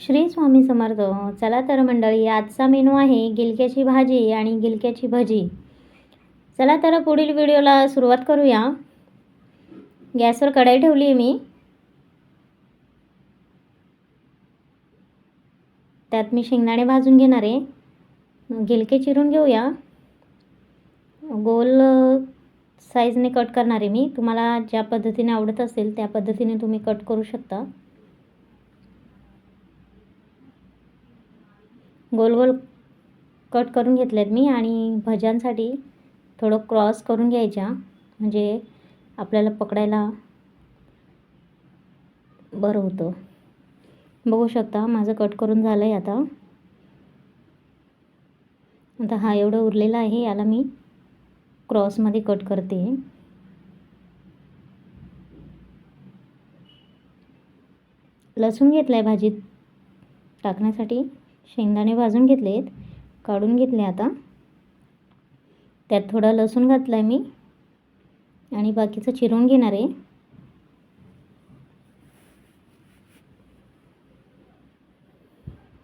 श्री स्वामी समर्थ चला तर मंडळी आजचा मेनू आहे गिलक्याची भाजी आणि गिलक्याची भजी. चला तर पुढील व्हिडिओला सुरुवात करूया. गॅसवर कढाई ठेवली आहे मी. त्यात मी शेंगदाणे भाजून घेणार आहे. गिलके चिरून घेऊया. गोल साईजने कट करणार आहे मी. तुम्हाला ज्या पद्धतीने आवडत असेल त्या पद्धतीने तुम्ही कट करू शकता. गोल गोल कट करून घेतलेत मी आणि भज्यांसाठी थोडं क्रॉस करून घ्यायच्या. म्हणजे आपल्याला पकडायला बरं होतं. बघू शकता माझं कट करून झालं आहे आता. आता हा एवढं उरलेला आहे याला मी क्रॉसमध्ये कट करते. लसूण घेतला आहे भाजीत टाकण्यासाठी. शेंगदाणे भाजून घेतलेत. काढून घेतले आता. त्यात थोडा लसूण घातला आहे मी. आणि बाकीचं चिरून घेणार आहे.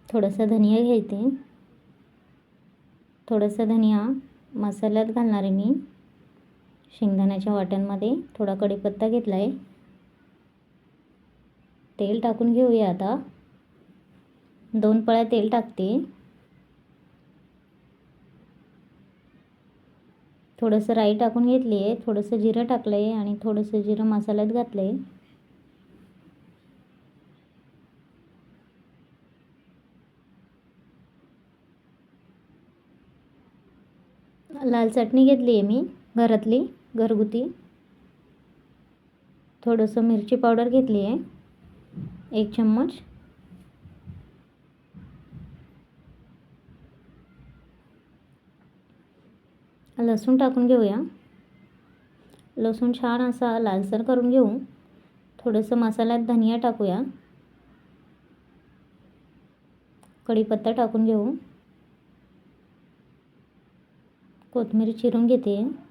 थोडंसं धनिया घ्यायचे. थोडंसं धनिया मसाल्यात घालणार आहे मी. शेंगदाण्याच्या वाट्यांमध्ये थोडा कढीपत्ता घेतला आहे तेल टाकून घेऊया आता. दोन पळ्या तेल टाकते. थोडंसं राई टाकून घेतली आहे थोडंसं जिरं टाकलं आहे आणि थोडंसं जिरं मसाल्यात घातलं आहे लाल चटणी घेतली आहे मी घरातली घरगुती. थोडंसं मिरची पावडर घेतली आहे एक चम्मच. लसूण टाकन घेऊया. लसूण छान असा लालसर घेऊ. थोडंसं मसाल्यात धनिया टाकूया. कढीपत्ता टाकून घेऊ. कोथमीर चिरून घेते.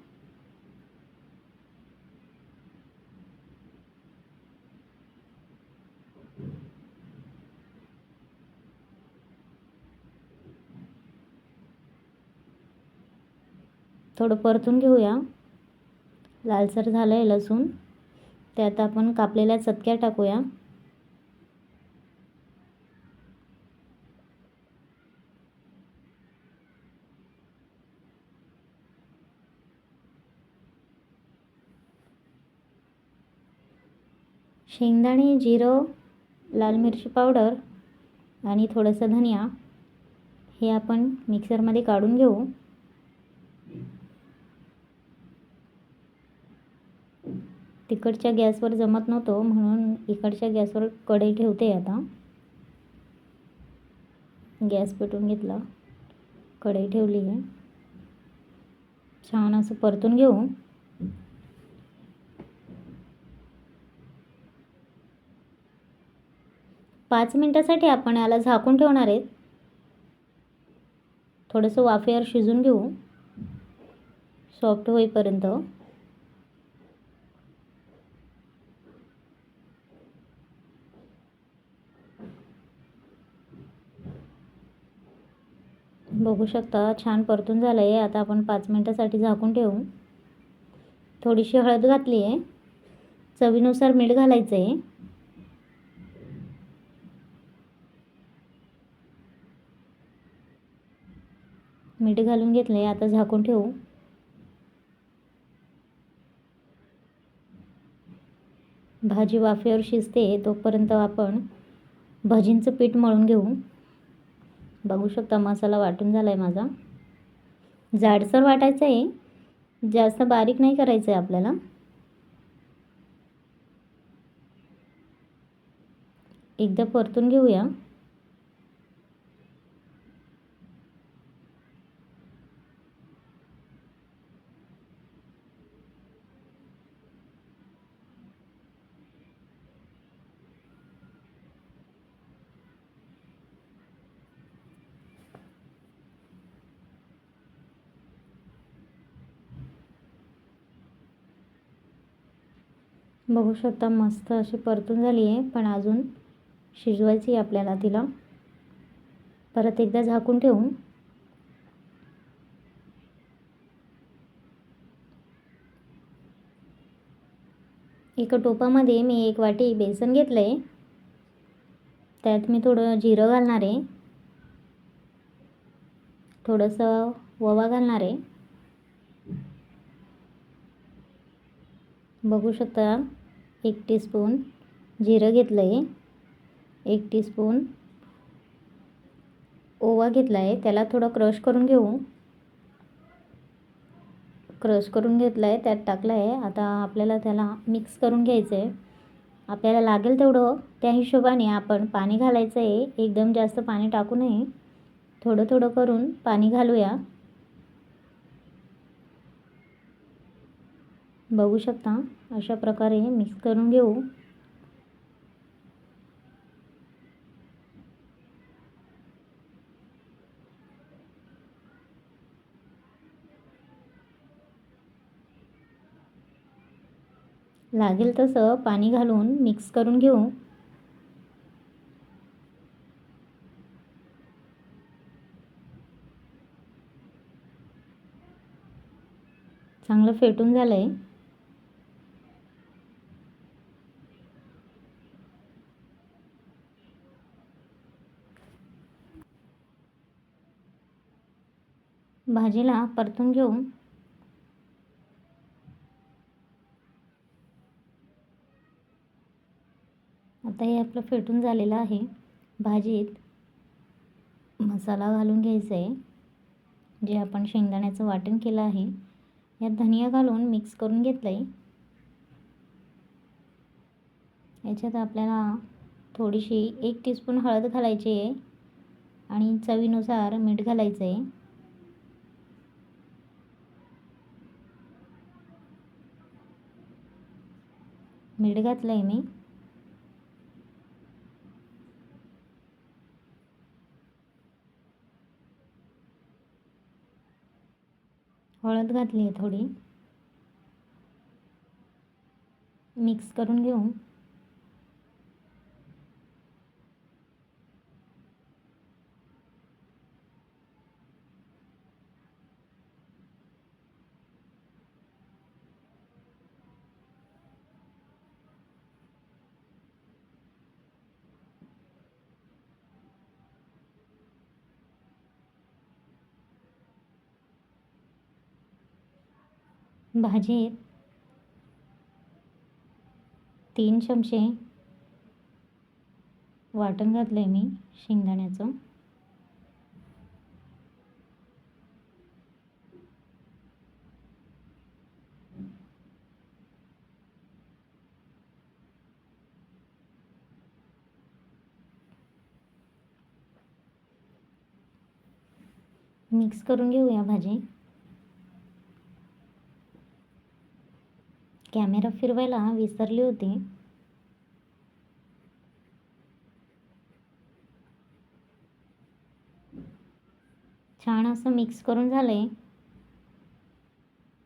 थोडं परतून घेऊया. लालसर झालं आहे लसूण. त्यात आपण कापलेल्या चतक्या टाकूया. शेंगदाणे जिरं लाल मिरची पावडर आणि थोडंसं धनिया हे आपण मिक्सरमध्ये काढून घेऊ. इकडच्या गॅसवर जमत नव्हतो म्हणून इकडच्या गॅसवर कढई ठेवते आता. गॅस पेटून घेतला. कढई ठेवली आहे. छान असं परतून घेऊ. पाच मिनटासाठी आपण याला झाकून ठेवणार आहेत. थोडंसं वाफेवर शिजून घेऊ. सॉफ्ट होईपर्यंत. बघू शकता. छान परतून झालं आहे आता आपण पाच मिनटासाठी झाकून ठेवू. थोडीशी हळद घातली आहे. चवीनुसार मीठ घालायचं आहे मीठ घालून घेतलं आहे आता झाकून ठेवू. भाजी वाफेवर शिजते. तोपर्यंत आपण भजींचं पीठ मळून घेऊ. बघू शकता मसाला वाटून झाला आहे माझा. जाडसर वाटायचं आहे. जास्त बारीक नाही करायचं आहे आपल्याला. एकदा परतून घेऊया. बघू शकता मस्त अशी परतून झाली आहे पण अजून शिजवायची आहे आपल्याला तिला. परत एकदा झाकून ठेवून. एका टोपामध्ये मी एक वाटी बेसन घेतलं आहे त्यात मी थोडं जिरं घालणार. आहे थोडंसं ओवा घालणार. आहे बघू शकता एक टीस्पून जिरं घेतलं आहे एक टीस्पून ओवा घेतला आहे त्याला थोडं क्रश करून घेऊ. क्रश करून घेतला आहे त्यात टाकलं आहे आता आपल्याला त्याला मिक्स करून घ्यायचं आहे आपल्याला लागेल तेवढं. त्या हिशोबाने आपण पाणी घालायचं आहे एकदम जास्त पाणी टाकू नये. थोडं थोडं करून पाणी घालूया. बघू शकता. अशा प्रकारे मिक्स करून घेऊ. लागेल तसं पाणी घालून मिक्स करून घेऊ. चांगलं फेटून झालं आहे भाजीला परतून घेऊ आता हे आपलं फेटून झालेलं आहे. भाजीत मसाला घालून घ्यायचा आहे जे आपण शेंगदाण्याचं वाटण केलं आहे. यात धनिया घालून मिक्स करून घेतलं आहे याच्यात आपल्याला थोडीशी एक टीस्पून हळद घालायची आहे. आणि चवीनुसार मीठ घालायचं आहे मीठ घातलं आहे मी. हळद घातली आहे थोडी. मिक्स करून घेऊ. भाजीत तीन चमचे वाटण घातलं आहे मी शेंगदाण्याचं. मिक्स करून घेऊया भाजी. कॅमेरा फिरवायला विसरली होती. छान असं मिक्स करून झालं आहे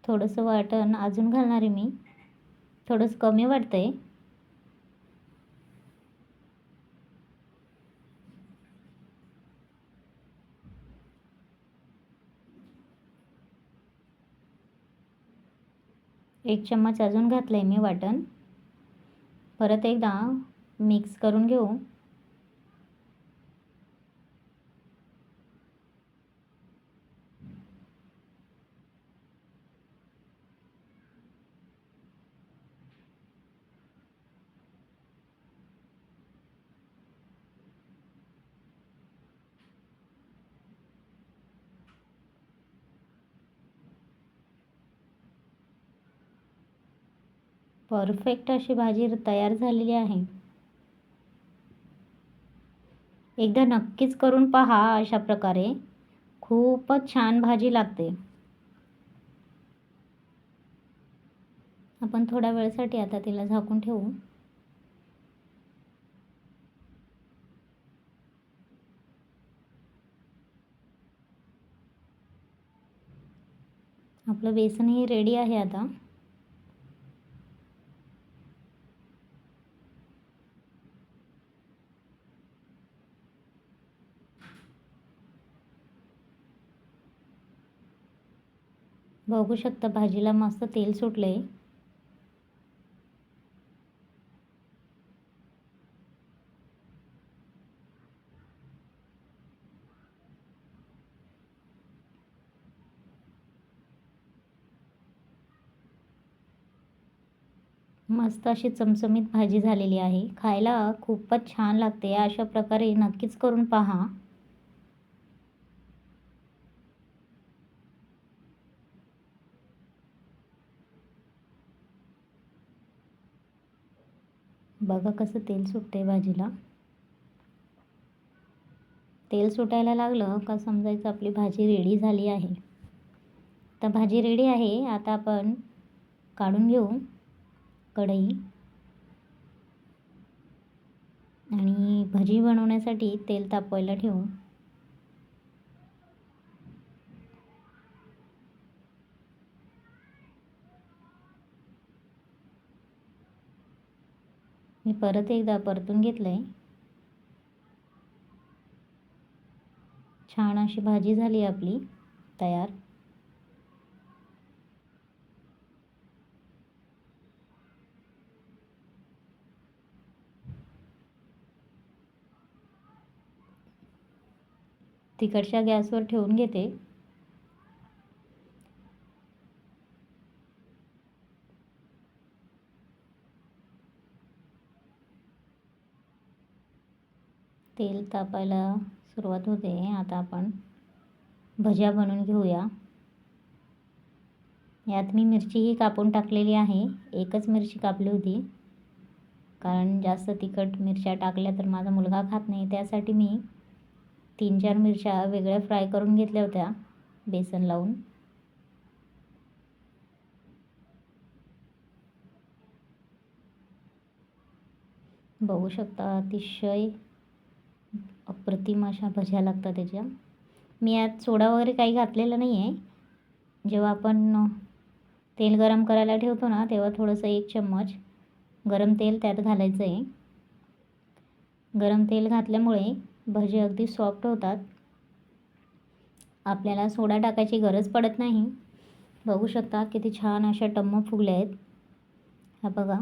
थोडंसं वाटण अजून घालणार आहे मी. थोडंसं कमी वाटतं आहे एक चम्मच अजून घातलं आहे मी वाटण. परत एकदा मिक्स करून घेऊ. परफेक्ट अशी भाजी तयार झालेली आहे. एकदा नक्कीच करून पहा अशा प्रकारे. खूपच छान भाजी लागते. आपण थोड्या वेळसाठी आता तिला झाकून ठेवू. आपलं बेसनही रेडी आहे आता. बघू शकता भाजीला मस्त तेल सुटलं आहे मस्त अशी चमचमीत भाजी झालेली आहे. खायला खूपच छान लागते. अशा प्रकारे नक्कीच करून पहा. बघा कसं तेल सुटते भाजीला. तेल सुटायला लागलं का समजायचं आपली भाजी रेडी झाली आहे. तर भाजी रेडी आहे. आता आपण काढून घेऊ कढई. आणि भजी बनवण्यासाठी तेल तापवायला ठेवू. मी परत एकदा परतून घेतलं आहे छान अशी भाजी झाली आपली तयार. तिकडच्या गॅसवर ठेवून घेते तेल तापायला सुरुवात होते. आता आपण भज्या बनवून घेऊया. यात मी मिरचीही कापून टाकलेली आहे. एकच मिरची कापली होती. कारण जास्त तिखट मिरच्या टाकल्या तर माझा मुलगा खात नाही. त्यासाठी मी तीन चार मिरच्या वेगळ्या फ्राय करून घेतल्या होत्या. बेसन लावून. बघू शकता अतिशय अप्रतिम अशा भज्या लागतात त्याच्या. मी यात सोडा वगैरे काही घातलेलं नाही आहे जेव्हा आपण तेल गरम करायला ठेवतो ना तेव्हा थोडंसं एक चम्मच गरम तेल त्यात घालायचं आहे गरम तेल घातल्यामुळे भजे अगदी सॉफ्ट होतात. आपल्याला सोडा टाकायची गरज पडत नाही. बघू शकता किती छान अशा टम्म फुगल्या आहेत. हा बघा.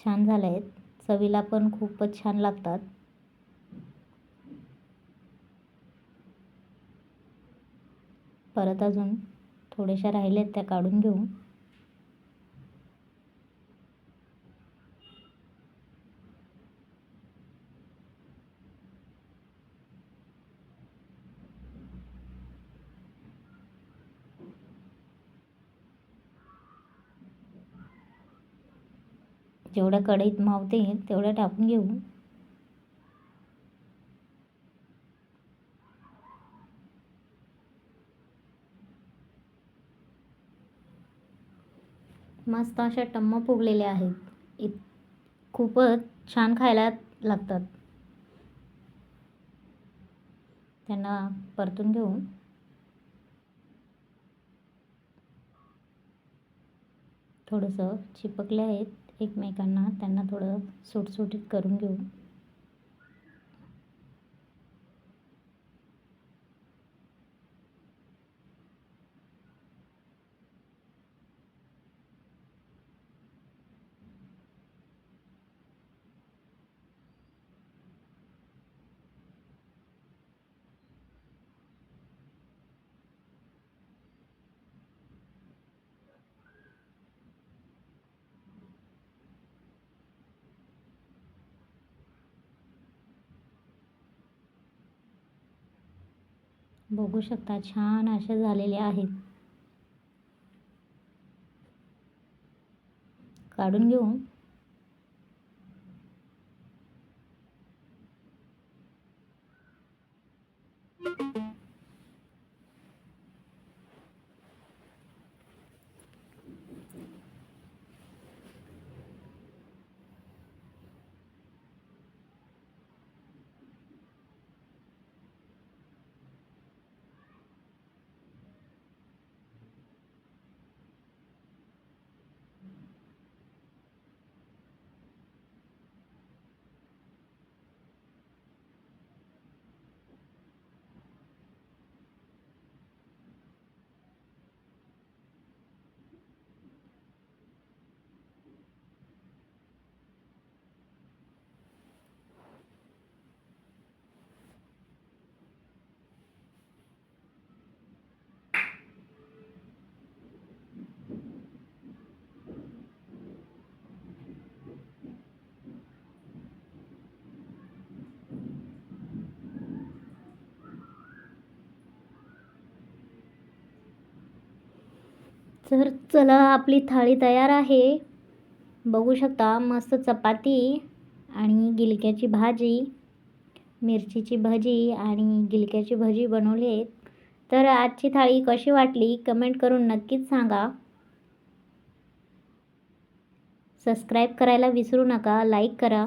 छान झाल्या आहेत. चवीला पण खूपच छान लागतात. परत अजून थोड्याशा आहेत त्या काढून घेऊ. जेवढ्या कढईत मावते तेवढ्या टाकून घेऊ. मस्त अशा टम्म फुगलेल्या आहेत. इत खूपच छान खायला लागतात. त्यांना परतून घेऊन. थोडंसं चिपकले आहेत एकमेकांना. त्यांना थोडं सुटसुटीत करून घेऊ बघू शकता छान अशा झालेल्या आहेत. काढून घेऊ? तर चला आपली थाळी तयार आहे. बघू शकता मस्त चपाती आणि गिलक्याची भाजी मिरचीची भजी आणि गिलक्याची भजी बनवली आहेत तर आजची थाळी कशी वाटली कमेंट करून नक्कीच सांगा. सबस्क्राईब करायला विसरू नका लाईक करा.